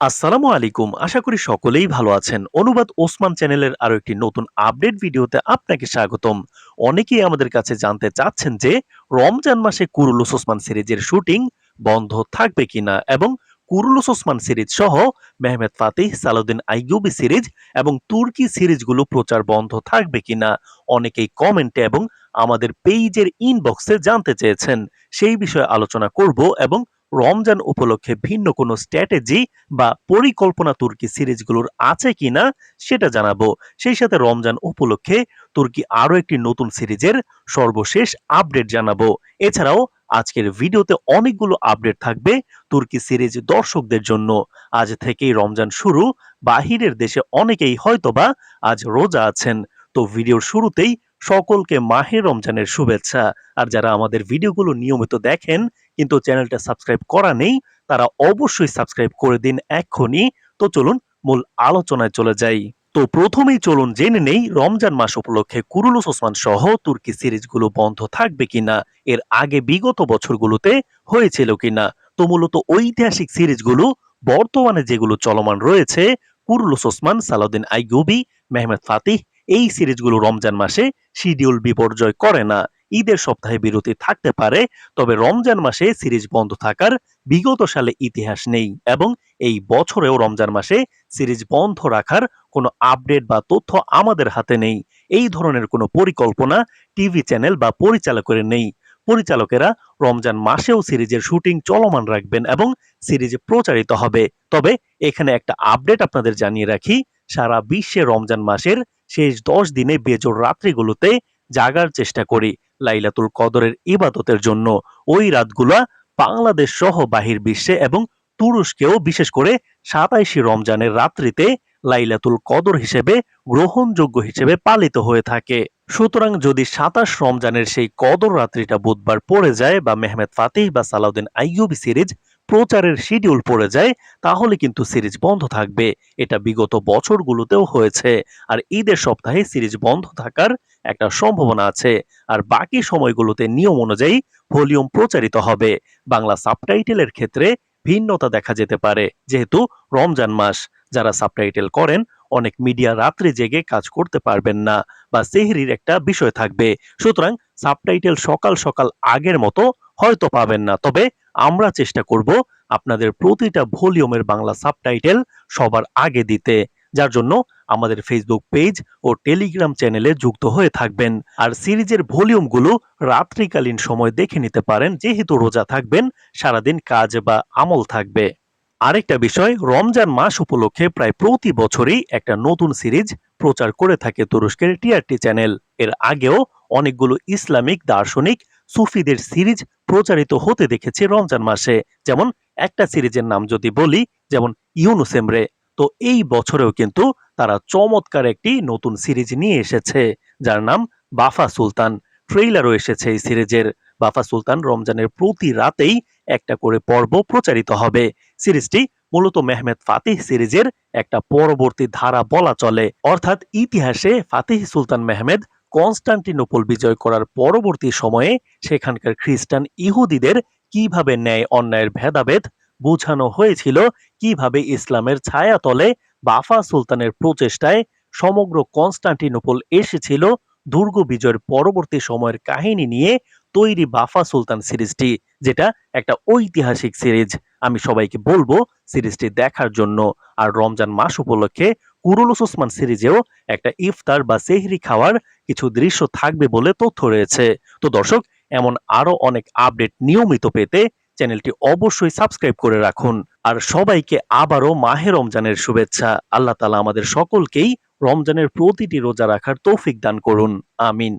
আসসালামু আলাইকুম। আশা করি সকলেই ভালো আছেন। অনুবাদ ওসমান চ্যানেলের আরও একটি নতুন আপডেট ভিডিওতে আপনাকে স্বাগতম। অনেকেই আমাদের কাছে জানতে চাচ্ছেন যে, রমজান মাসে কুরুলুস ওসমান সিরিজের শুটিং বন্ধ থাকবে কিনা এবং কুরুলুস ওসমান সিরিজ সহ Mehmed Fatih Salahuddin Ayyubi series এবং তুর্কি সিরিজগুলো প্রচার বন্ধ থাকবে কিনা অনেকেই কমেন্টে এবং আমাদের পেজের ইনবক্সে জানতে চেয়েছেন। সেই বিষয়ে আলোচনা করব এবং রমজান উপলক্ষে ভিন্ন কোনো স্ট্র্যাটেজি বা পরিকল্পনা তুর্কি সিরিজগুলোর আছে কিনা সেটা জানাব। সেই সাথে রমজান উপলক্ষে তুর্কি আরও একটি নতুন সিরিজের সর্বশেষ আপডেট জানাব। এছাড়াও আজকের ভিডিওতে অনেকগুলো আপডেট থাকবে তুর্কি সিরিজ দর্শকদের জন্য। আজ থেকেই রমজান শুরু, বাহিরের দেশে অনেকেই হয়তোবা আজ রোজা আছেন। তো ভিডিওর শুরুতেই সকলকে মাহে রমজানের শুভেচ্ছা। আর যারা আমাদের ভিডিওগুলো নিয়মিত দেখেন কিন্তু চ্যানেলটা সাবস্ক্রাইব করা নেই, তারা অবশ্যই সাবস্ক্রাইব করে দিন এক্ষুনি। তো চলুন মূল আলোচনায় চলে যাই। তো প্রথমেই চলুন জেনে নেই রমজান মাস উপলক্ষে কুরুলুস ওসমান সহ তুর্কি সিরিজগুলো বন্ধ থাকবে কিনা, এর আগে বিগত বছরগুলোতে হয়েছিল কিনা। তো মূলত ঐতিহাসিক সিরিজগুলো, বর্তমানে যেগুলো চলমান রয়েছে Kurulus Osman, Salahuddin Ayyubi Mehmed Fatih, এই সিরিজগুলো রমজান মাসে শিডিউল বিপর্যয় করে না। ঈদের সপ্তাহে বিরতি থাকতে পারে, তবে রমজান মাসে সিরিজ বন্ধ থাকার বিগত সালে ইতিহাস নেই এবং এই বছরেও রমজান মাসে সিরিজ বন্ধ রাখার কোনো আপডেট বা তথ্য আমাদের হাতে নেই। এই ধরনের কোনো পরিকল্পনা টিভি চ্যানেল বা পরিচালকের নেই। পরিচালকেরা রমজান মাসেও সিরিজের শুটিং চলমান রাখবেন এবং সিরিজ প্রচারিত হবে। তবে এখানে একটা আপডেট আপনাদের জানিয়ে রাখি, সারা বিশ্বে রমজান মাসের শেষ দশ দিনে বেজোর রাত্রিগুলোতে জাগার চেষ্টা করি। লাইলাতুল কদরের ইবাদতের জন্য ওই রাতগুলা বাংলাদেশ সহ বাহির বিশ্বে এবং তুরস্কেও, বিশেষ করে সাতাইশে রমজানের রাত্রিতে লাইলাতুল কদর হিসেবে, গ্রহণযোগ্য হিসেবে পালিত হয়ে থাকে। সুতরাং যদি সাতাশ রমজানের সেই কদর রাত্রিটা বুধবার পড়ে যায় বা মেহমেদ ফাতিহ বা সালাউদ্দিন আইয়ুবি সিরিজ প্রচারের শিডিউল পড়ে যায়, তাহলে কিন্তু সিরিজ বন্ধ থাকবে। এটা বিগত বছরগুলোতেও হয়েছে। আর ঈদের সপ্তাহে সিরিজ বন্ধ থাকার একটা সম্ভাবনা আছে। আর বাকি সময়গুলোতে নিয়ম অনুযায়ী ভলিউম প্রচারিত হবে। বাংলা সাবটাইটেলের ক্ষেত্রে ভিন্নতা দেখা যেতে পারে, যেহেতু রমজান মাস। যারা সাবটাইটেল করেন, অনেক মিডিয়া রাত্রে জেগে কাজ করতে পারবেন না বা সেহরির একটা বিষয় থাকবে। সুতরাং সাবটাইটেল সকাল সকাল আগের মতো হয়তো পাবেন না। তবে আমরা চেষ্টা করব আপনাদের প্রতিটা ভলিউমের বাংলা সাবটাইটেল সবার আগে দিতে, যার জন্য আমাদের ফেসবুক পেজ ও টেলিগ্রাম চ্যানেলে যুক্ত হয়ে থাকবেন। আর সিরিজের ভলিউমগুলো রাত্রিকালীন সময় দেখে নিতে পারেন, যেহেতু রোজা থাকবেন, সারাদিন কাজ বা আমল থাকবে। আরেকটা বিষয়, রমজান মাস উপলক্ষে প্রায় প্রতি বছরই একটা নতুন সিরিজ প্রচার করে থাকে তুরস্কের টিআরটি চ্যানেল এর আগেও অনেকগুলো ইসলামিক, দার্শনিক সুফিদের সিরিজ প্রচারিত হতে দেখেছি রমজান মাসে। যেমন একটা সিরিজের নাম যদি বলি, যেমন ইউনুস এমরে। তো এই বছরেও কিন্তু তারা চমৎকার একটি নতুন সিরিজ নিয়ে এসেছে, যার নাম বাফা সুলতান। ট্রেইলারও এসেছে এই সিরিজের। বাফা সুলতান রমজানের প্রতি রাতেই একটা করে পর্ব প্রচারিত হবে। সিরিজটি মূলত মেহমেদ ফাতিহ সিরিজের একটা পরবর্তী ধারা বলা চলে। অর্থাৎ ইতিহাসে ফাতিহ সুলতান মেহমেদ কনস্টান্টিনোপল বিজয় করার পরবর্তী সময়ে সেখানকার খ্রিস্টান ইহুদিদের কীভাবে ন্যায় অন্যায়ের ভেদাভেদ বোঝানো হয়েছিল, কীভাবে ইসলামের ছায়াতলে বাফা সুলতানের প্রচেষ্টায় সমগ্র কনস্টান্টিনোপল এসেছিল, দুর্গ বিজয়ের পরবর্তী সময়ের কাহিনী নিয়ে তৈরি বাফা সুলতান সিরিজটি, যেটা একটা ঐতিহাসিক সিরিজ। আমি সবাইকে বলব সিরিজটি দেখার জন্য। আর রমজান মাস উপলক্ষে কুরুলুস ওসমান সিরিজেও একটা ইফতার বা সেহরি খাওয়ার কিছু দৃশ্য থাকবে বলে তথ্য রয়েছে। তো দর্শক, এমন আরও অনেক আপডেট নিয়মিত পেতে চ্যানেলটি অবশ্যই সাবস্ক্রাইব করে রাখুন। আর সবাইকে আবারও মাহে রমজানের শুভেচ্ছা। আল্লাহ তালা আমাদের সকলকেই রমজানের প্রতিটি রোজা রাখার তৌফিক দান করুন। আমিন।